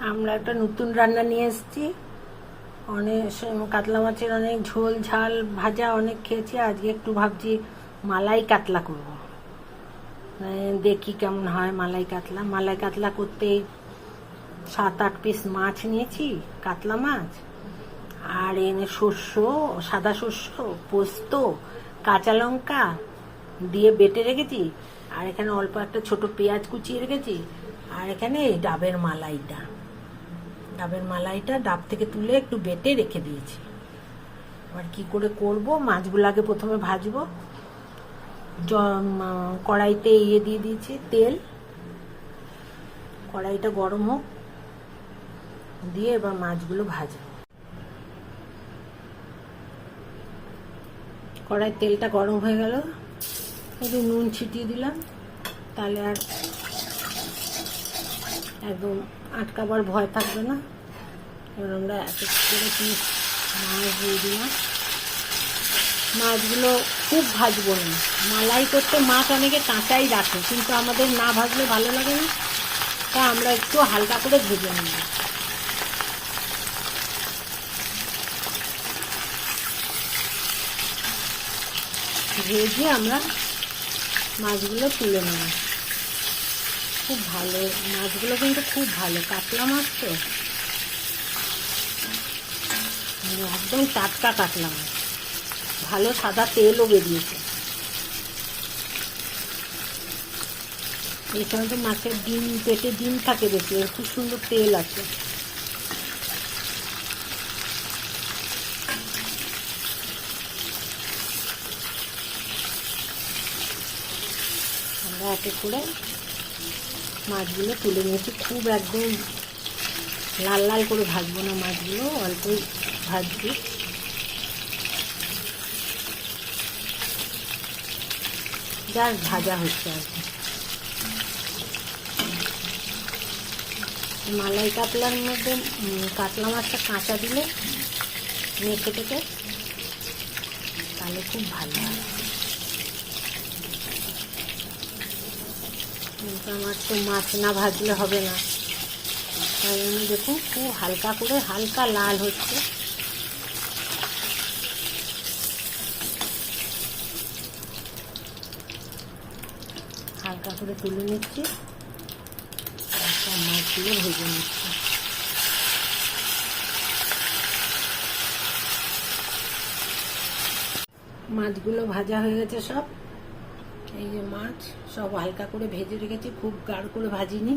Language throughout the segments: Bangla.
আমরা একটা নতুন রান্না নিয়ে এসেছি। অনেক কাতলা মাছের অনেক ঝোল, ঝাল, ভাজা অনেক খেয়েছি। আজকে একটু ভাবছি মালাই কাতলা করব। মানে দেখি কেমন হয় মালাই কাতলা। মালাই কাতলা করতে সাত আট পিস মাছ নিয়েছি, কাতলা মাছ। আর এনে শস্য, সাদা শস্য, পোস্ত, কাঁচা লঙ্কা দিয়ে বেটে রেখেছি। আর এখানে অল্প একটা ছোট পেঁয়াজ কুচিয়ে রেখেছি। আর এখানে ডাবের মালাইটা। ডাবের মালাইটা ডাব থেকে তুলে একটু বেটে রেখে দিয়েছি। এবার কি করে করব? মাছগুলো আগে প্রথমে ভাজবো। কড়াইতে ইয়ে দিয়ে দিয়েছি, তেল। কড়াইটা গরম হোক। দিয়ে এবার মাছগুলো ভাজবো। কড়াই তেলটা গরম হয়ে গেল। একটু নুন ছিটিয়ে দিলাম। তাহলে আর একদম আটকাবার ভয় থাকবে না। এবার আমরা এক করে পিস মাছ দিয়ে দিলাম। মাছগুলো খুব ভাজবো না। মালাই করতে মাছ অনেকে কাঁচাই রাখে, কিন্তু আমাদের না ভাজলে ভালো লাগে না। তা আমরা একটু হালকা করে ভেজে নেব। ভেজে আমরা মাছগুলো তুলে নেব। খুব ভালো, মাছগুলো কিন্তু খুব ভালো, কাতলা মাছ তো। মানে একদম টাটকা কাতলা মাছ। ভালো সাদা তেলও বেরিয়েছে। এই সময় তো মাছের ডিম, পেটে ডিম থাকে বেশি খুব সুন্দর তেল আছে। আমরা একে করে মাছগুলো তুলে নিয়েছি। খুব একদম লাল লাল করে ভাজবো না মাছগুলো, অল্পই ভাজবি যার ভাজা হচ্ছে আর কি। মালাই কাতলার মধ্যে কাতলা মাছটা কাঁচা দিলে মেখে থেকে তাহলে খুব ভালো হয়। কিন্তু আমার তো মাছ না ভাজলে হবে না। তাই জন্য দেখুন, খুব হালকা করে, হালকা লাল হচ্ছে। হালকা করে তুলে নিচ্ছি। মাছগুলো ভেজে নিচ্ছি। মাছগুলো ভাজা হয়ে গেছে সব। এই যে মাছ। সব হালকা করে ভেজে রেখেছি, খুব গাঢ় করে ভাজিনি।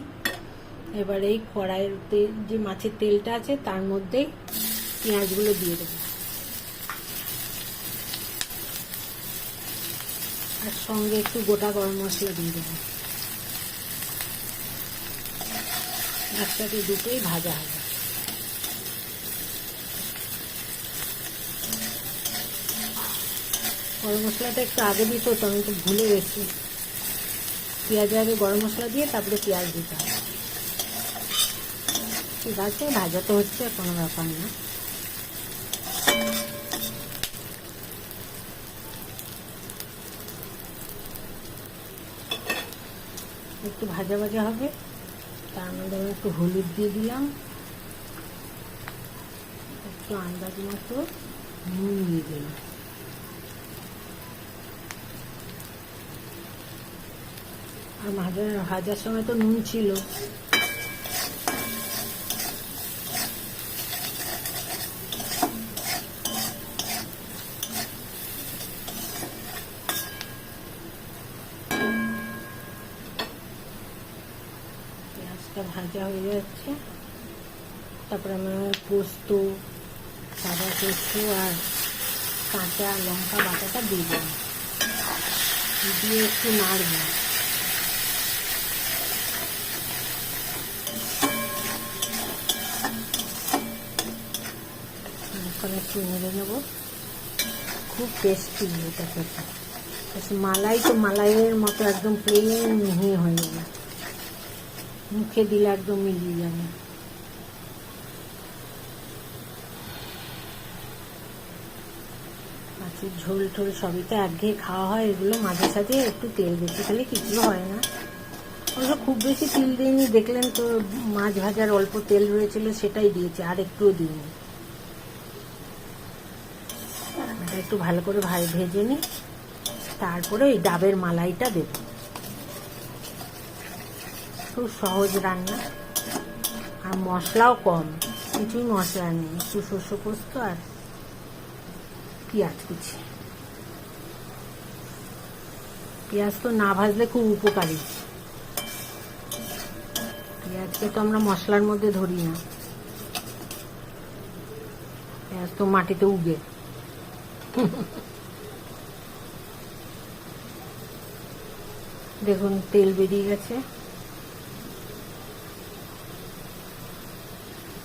এবার এই কড়াইয়ের তেল, যে মাছের তেলটা আছে, তার মধ্যেই পেঁয়াজগুলো দিয়ে দেবো। আর সঙ্গে একটু গোটা গরম মশলা দিয়ে দেবো। একসাথে দুটোই ভাজা হবে। গরম মশলাটা একটু আগে দিতে হতো, আমি তো ভুলে গেছি। পেঁয়াজের আগে গরম মশলা দিয়ে তারপরে পেঁয়াজ দিতে হবে। ঠিক আছে, ভাজা তো হচ্ছে, কোনো ব্যাপার না। একটু ভাজা ভাজা হবে, তার মধ্যে আমি একটু হলুদ দিয়ে দিলাম। একটু আন্দাজ মতো নুন দিয়ে দিলাম। আর ভাজা ভাজার সময় তো নুন ছিল। পেঁয়াজটা ভাজা হয়ে যাচ্ছে। তারপরে আমার পোস্ত, সাদা পোস্ত আর কাঁচা লঙ্কা বাটাটা দিয়ে দিয়ে একটু নাড়বো। এখন একটু নেব। খুব টেস্টি এটা খেতে। বেশ মালাই তো মালাইয়ের মতো একদম প্লেন মিহি হয়ে যাবে মুখে দিলে একদম মিলিয়ে যাবে। মাছের ঝোল টোল সবই তো একঘেয়ে খাওয়া হয়, এগুলো মাঝে সাঝে একটু তেল বেশি খেলে কিছু হয় না। ওগুলো খুব বেশি তেল দিইনি, দেখলেন তো মাছ ভাজার অল্প তেল রয়েছিল, সেটাই দিয়েছে, আর একটুও দিইনি এটা একটু ভালো করে ভাই ভেজে নিই। তারপরে ওই ডাবের মালাইটা দেব। খুব সহজ রান্না। আর মশলাও কম। কিছুই মশলা নেই। একটু শস্য পোস্ত আর পেঁয়াজ কুচি। পেঁয়াজ তো না ভাজলে খুব উপকারী। পেঁয়াজকে তো আমরা মশলার মধ্যে ধরি না। পেঁয়াজ তো মাটিতে উগে। দেখুন, তেল বেরিয়ে গেছে।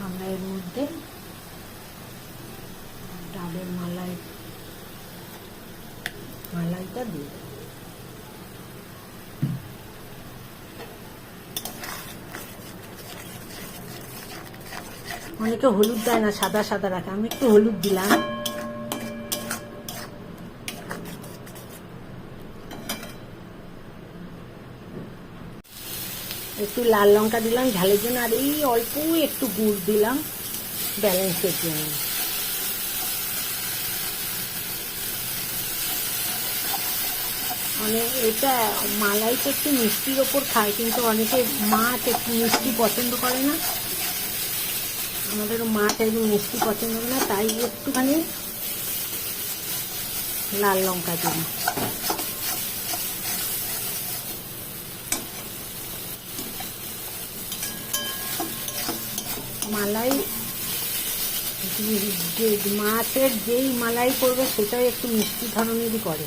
আমরা এর মধ্যে ডাবের মালাই, মালাইটা দিয়ে অনেকে হলুদ দেয় না, সাদা সাদা রাখে। আমি একটু হলুদ দিলাম। একটু লাল লঙ্কা দিলাম ঝালের জন্য আর এই অল্প একটু গুড় দিলাম ব্যালেন্সের জন্য। মানে এটা মালাই তো একটু মিষ্টির ওপর খায়, কিন্তু অনেকে মাছ একটু মিষ্টি পছন্দ করে না। আমাদের মাছ একদম মিষ্টি পছন্দ করে না, তাই একটুখানি লাল লঙ্কা দিন মালাই মাছের যেই মালাই করবে সেটাই একটু মিষ্টি ধরনেরই করে।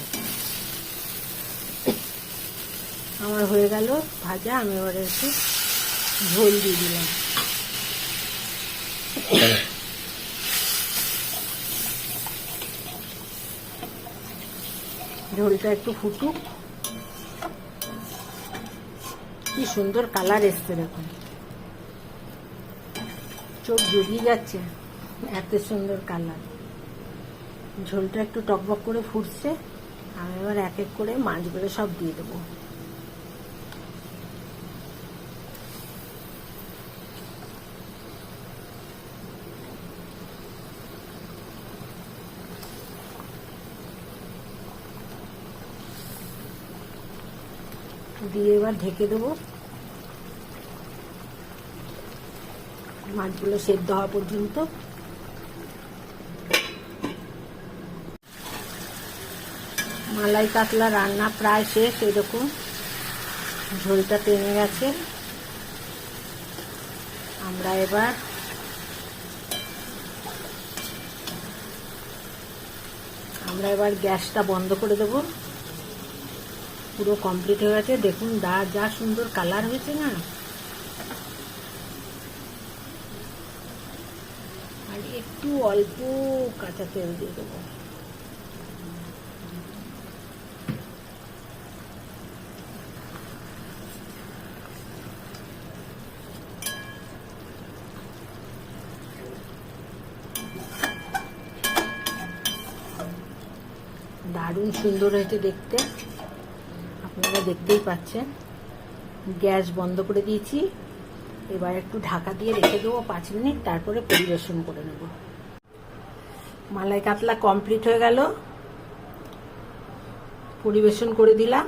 আমার হয়ে গেল ভাজা, আমি এবারে একটু ঝোল দিয়ে দিলাম। ঝোলটা একটু ফুটুক। কি সুন্দর কালার এসছে দেখুন। চোখ জড়িয়ে যাচ্ছে। এত সুন্দর কালার। ঝোলটা একটু টকবক করে ফুটছে। আমি এবার এক এক করে মাছগুলো সব দিয়ে দেবো। দিয়ে এবার ঢেকে দেবো। মাছগুলো সেদ্ধ হওয়া পর্যন্ত। মালাই কাতলা রান্না প্রায় শেষ, এরকম। ঝোলটা টেনে গেছে। আমরা এবার আমরা এবার গ্যাসটা বন্ধ করে দেব। পুরো কমপ্লিট হয়ে গেছে। দেখুন, দা, যা সুন্দর কালার হয়েছে না আর একটু অল্প কাঁচা তেল দিয়ে দেবো। দারুণ সুন্দর হয়েছে দেখতে। আপনারা দেখতেই পাচ্ছেন। গ্যাস বন্ধ করে দিয়েছি। এবার একটু ঢাকা দিয়ে রেখে দেবো পাঁচ মিনিট, তারপরে পরিবেশন করে নেব। মালাই কাতলা কমপ্লিট হয়ে গেল। পরিবেশন করে দিলাম।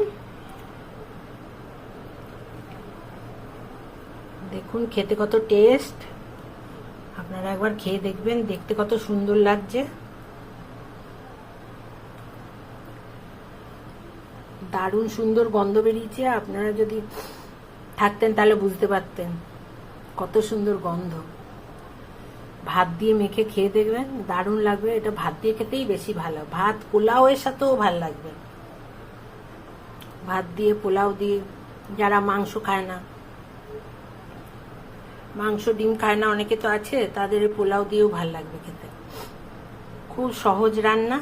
দেখুন, খেতে কত টেস্ট আপনারা একবার খেয়ে দেখবেন, দেখতে কত সুন্দর লাগছে। দারুণ সুন্দর গন্ধ বেরিয়েছে। আপনারা যদি থাকতেন, তাহলে বুঝতে পারতেন। কত সুন্দর গন্ধ। ভাত দিয়ে মেখে খেয়ে দেখবেন, দারুণ লাগবে। এটা ভাত দিয়ে খেতেই বেশি ভালো। ভাত পোলাও এর সাথেও ভালো লাগবে। ভাত দিয়ে, পোলাও দিয়ে, যারা মাংস খায় না। মাংস ডিম খায় না, অনেকে তো আছে, তাদের পোলাও দিয়েও ভালো লাগবে খেতে। খুব সহজ রান্না।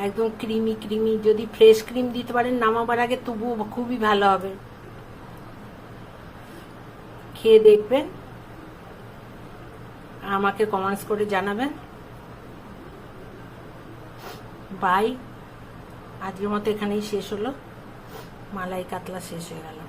একদম ক্রিমি ক্রিমি, যদি ফ্রেশ ক্রিম দিতে পারেন, নামাবার আগে তবুও খুবই ভালো হবে। খেয়ে দেখবেন। আমাকে কমেন্টস করে জানাবেন। বাই আজকের মতো এখানেই শেষ হলো। মালাই কাতলা শেষ হয়ে গেল।